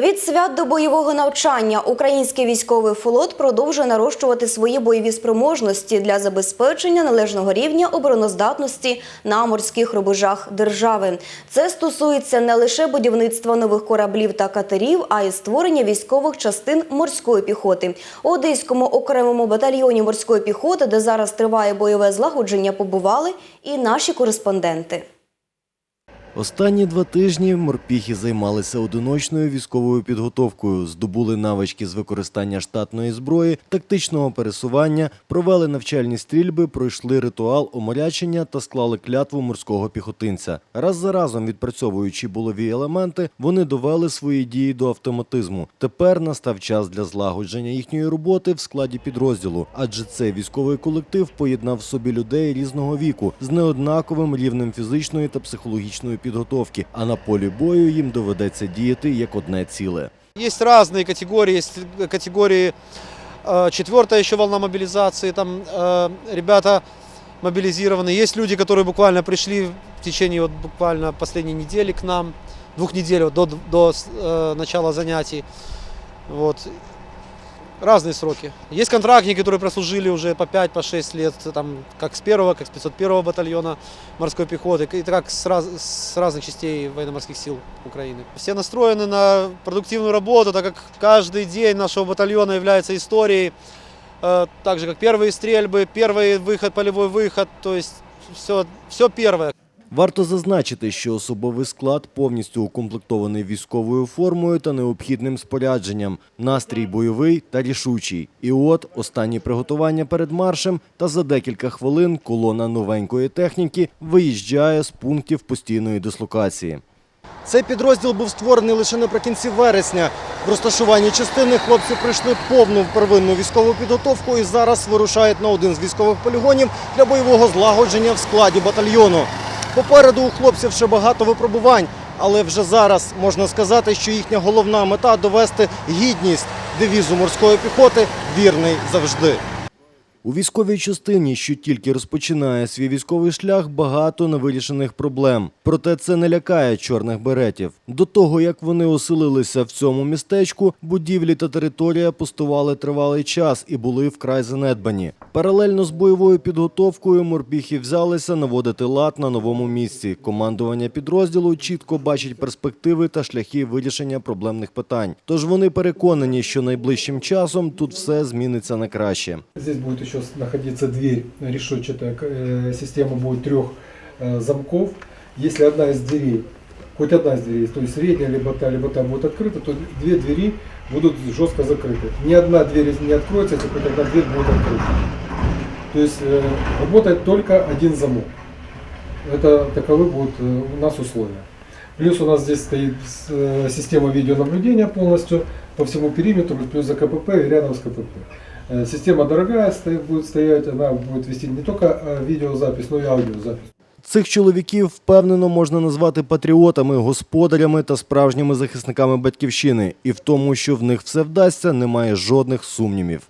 Від свят до бойового навчання український військовий флот продовжує нарощувати свої бойові спроможності для забезпечення належного рівня обороноздатності на морських рубежах держави. Це стосується не лише будівництва нових кораблів та катерів, а й створення військових частин морської піхоти. У Одеському окремому батальйоні морської піхоти, де зараз триває бойове злагодження, побували і наші кореспонденти. Останні два тижні морпіхи займалися одиночною військовою підготовкою, здобули навички з використання штатної зброї, тактичного пересування, провели навчальні стрільби, пройшли ритуал оморячення та склали клятву морського піхотинця. Раз за разом відпрацьовуючи булові елементи, вони довели свої дії до автоматизму. Тепер настав час для злагодження їхньої роботи в складі підрозділу, адже цей військовий колектив поєднав в собі людей різного віку з неоднаковим рівнем фізичної та психологічної підготовки. А на полі бою їм доведеться діяти як одне ціле. Есть разные категории, есть категории э, четвертая еще волна мобилизации, там э, ребята мобилизированы. Есть люди, которые буквально пришли в течение вот буквально последней недели к нам, двух недель вот до, до э, начала занятий. Вот. Разные сроки. Есть контрактники, которые прослужили уже по 5-6 по шесть лет, там, как с первого, как с 501 батальона морской пехоты, и так с, раз- с разных частей военно-морских сил Украины. Все настроены на продуктивную работу, так как каждый день нашего батальона является историей, э, так же как первые стрельбы, первый выход, полевой выход, то есть все, все первое. Варто зазначити, що особовий склад повністю укомплектований військовою формою та необхідним спорядженням, настрій бойовий та рішучий. І от останні приготування перед маршем, та за декілька хвилин колона новенької техніки виїжджає з пунктів постійної дислокації. Цей підрозділ був створений лише наприкінці вересня. В розташуванні частини хлопці пройшли повну первинну військову підготовку і зараз вирушають на один з військових полігонів для бойового злагодження в складі батальйону. Попереду у хлопців ще багато випробувань, але вже зараз можна сказати, що їхня головна мета довести гідність девізу морської піхоти вірний завжди. У військовій частині, що тільки розпочинає свій військовий шлях, багато невирішених проблем. Проте це не лякає чорних беретів. До того як вони оселилися в цьому містечку, будівлі та територія пустували тривалий час і були вкрай занедбані. Паралельно з бойовою підготовкою морпіхи взялися наводити лад на новому місці. Командування підрозділу чітко бачить перспективи та шляхи вирішення проблемних питань. Тож вони переконані, що найближчим часом тут все зміниться на краще. Здесь будет еще находиться дверь решетчатая, э, система будет трех э, замков. Если одна из дверей, хоть одна из дверей, то есть средняя, либо та, либо та будет открыта, то две двери будут жестко закрыты. Ни одна дверь не откроется, если хоть одна дверь будет открыта. То есть э, работает только один замок. Это таковы будут у нас условия. Плюс у нас здесь стоит система видеонаблюдения полностью по всему периметру, плюс за КПП и рядом с КПП. Э, Система дорогая будет стоять, она будет вести не только э, видеозапись, но и аудиозапись. Цих чоловіків впевнено можна назвати патріотами, господарями та справжніми захисниками батьківщини. І в тому, що в них все вдасться, немає жодних сумнівів.